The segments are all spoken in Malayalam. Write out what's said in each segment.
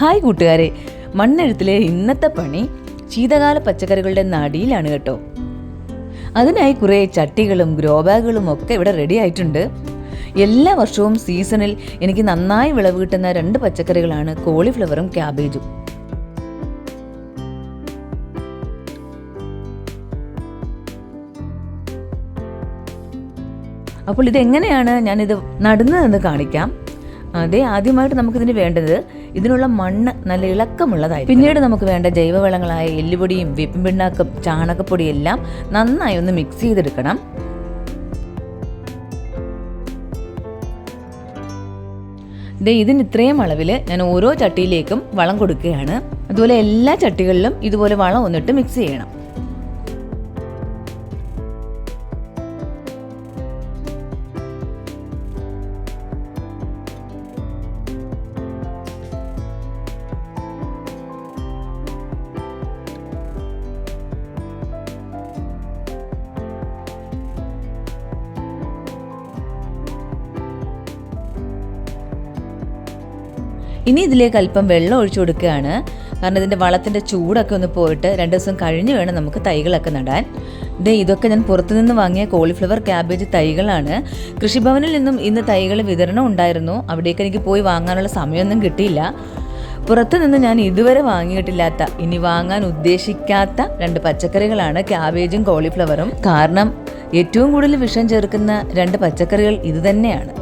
ഹായ് കൂട്ടുകാരെ. മണ്ണെഴുത്തിലെ ഇന്നത്തെ പണി ശീതകാല പച്ചക്കറികളുടെ നടിയിലാണ് കേട്ടോ. അതിനായി കുറേ ചട്ടികളും ഗ്രോ ബാഗുകളും ഒക്കെ ഇവിടെ റെഡി ആയിട്ടുണ്ട്. എല്ലാ വർഷവും സീസണിൽ എനിക്ക് നന്നായി വിളവ് കിട്ടുന്ന രണ്ട് പച്ചക്കറികളാണ് കോളിഫ്ലവറും ക്യാബേജും അപ്പോൾ ഇതെങ്ങനെയാണ് ഞാനിത് നടുന്നതെന്ന് കാണിക്കാം. അതെ ആദ്യമായിട്ട് നമുക്കിതിന് വേണ്ടത് ഇതിനുള്ള മണ്ണ് നല്ല ഇളക്കമുള്ളതായി പിന്നീട് നമുക്ക് വേണ്ട ജൈവവളങ്ങളായ എല്ലുപൊടിയും വേപ്പിൻ പിണ്ണാക്കും ചാണകപ്പൊടിയും എല്ലാം നന്നായി ഒന്ന് മിക്സ് ചെയ്തെടുക്കണം. ദേ ഇതിന് ഇത്രയും അളവിൽ ഞാൻ ഓരോ ചട്ടിയിലേക്കും വളം കൊടുക്കുകയാണ്. അതുപോലെ എല്ലാ ചട്ടികളിലും ഇതുപോലെ വളം ഒന്നിട്ട് മിക്സ് ചെയ്യണം. ഇനി ഇതിലേക്ക് അല്പം വെള്ളം ഒഴിച്ചു കൊടുക്കുകയാണ്. കാരണം ഇതിന്റെ വളത്തിന്റെ ചൂടൊക്കെ ഒന്ന് പോയിട്ട് രണ്ട് ദിവസം കഴിഞ്ഞ് വേണം നമുക്ക് തൈകളൊക്കെ നടാൻ. ദേ ഇതൊക്കെ ഞാൻ പുറത്തുനിന്ന് വാങ്ങിയ കോളിഫ്ലവർ ക്യാബേജ് തൈകളാണ്. കൃഷിഭവനിൽ നിന്നും ഇന്ന് തൈകൾ വിതരണം ഉണ്ടായിരുന്നു. അവിടേക്ക് എനിക്ക് പോയി വാങ്ങാനുള്ള സമയമൊന്നും കിട്ടിയില്ല. പുറത്തുനിന്ന് ഞാൻ ഇതുവരെ വാങ്ങിയിട്ടില്ലാത്ത ഇനി വാങ്ങാൻ ഉദ്ദേശിക്കാത്ത രണ്ട് പച്ചക്കറികളാണ് ക്യാബേജും കോളിഫ്ലവറും. കാരണം ഏറ്റവും കൂടുതൽ വിഷം ചേർക്കുന്ന രണ്ട് പച്ചക്കറികൾ ഇതുതന്നെയാണ്.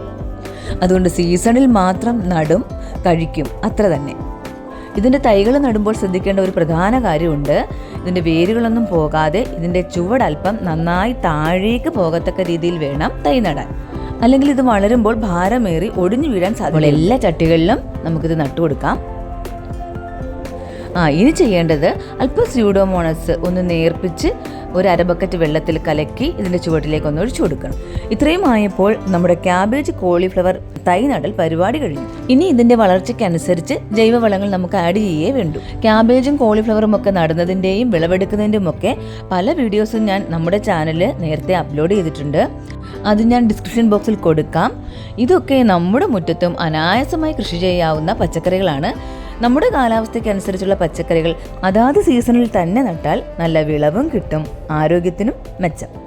അതുകൊണ്ട് സീസണിൽ മാത്രം നടും. കഴിക്കും. അത്ര തന്നെ. ഇതിന്റെ തൈകൾ നടുമ്പോൾ ശ്രദ്ധിക്കേണ്ട ഒരു പ്രധാന കാര്യമുണ്ട്. ഇതിന്റെ വേരുകളൊന്നും പോകാതെ ഇതിന്റെ ചുവടൽപ്പം നന്നായി താഴേക്ക് പോകത്തക്ക രീതിയിൽ വേണം തൈ നടാൻ. അല്ലെങ്കിൽ ഇത് വളരുമ്പോൾ ഭാരമേറി ഒടിഞ്ഞു വീഴാൻ സാധ്യത എല്ലാ ചട്ടികളിലും നമുക്കിത് നട്ടുകൊടുക്കാം. ആ ഇനി ചെയ്യേണ്ടത് അല്പം സ്യൂഡോമോണസ് ഒന്ന് നേർപ്പിച്ച് ഒരു അര ബക്കറ്റ് വെള്ളത്തിൽ കലക്കി ഇതിന്റെ ചുവട്ടിലേക്ക് ഒന്ന് ഒഴിച്ചു കൊടുക്കണം. ഇത്രയും ആയപ്പോൾ നമ്മുടെ ക്യാബേജ് കോളിഫ്ലവർ തൈ നടൽ പരിപാടി കഴിഞ്ഞു. ഇനി ഇതിന്റെ വളർച്ചയ്ക്കനുസരിച്ച് ജൈവവളങ്ങൾ നമുക്ക് ആഡ് ചെയ്യേ വേണ്ടു. ക്യാബേജും കോളിഫ്ലവറും ഒക്കെ നടുന്നതിന്റെയും വിളവെടുക്കുന്നതിന്റെയും ഒക്കെ പല വീഡിയോസും ഞാൻ നമ്മുടെ ചാനലിൽ നേരത്തെ അപ്ലോഡ് ചെയ്തിട്ടുണ്ട്. അത് ഞാൻ ഡിസ്ക്രിപ്ഷൻ ബോക്സിൽ കൊടുക്കാം. ഇതൊക്കെ നമ്മുടെ മുറ്റത്തും അനായാസമായി കൃഷി ചെയ്യാവുന്ന പച്ചക്കറികളാണ്. നമ്മുടെ കാലാവസ്ഥയ്ക്ക് അനുസരിച്ചുള്ള പച്ചക്കറികൾ അതാത് സീസണിൽ തന്നെ നട്ടാൽ നല്ല വിളവും കിട്ടും ആരോഗ്യത്തിനും മെച്ചം.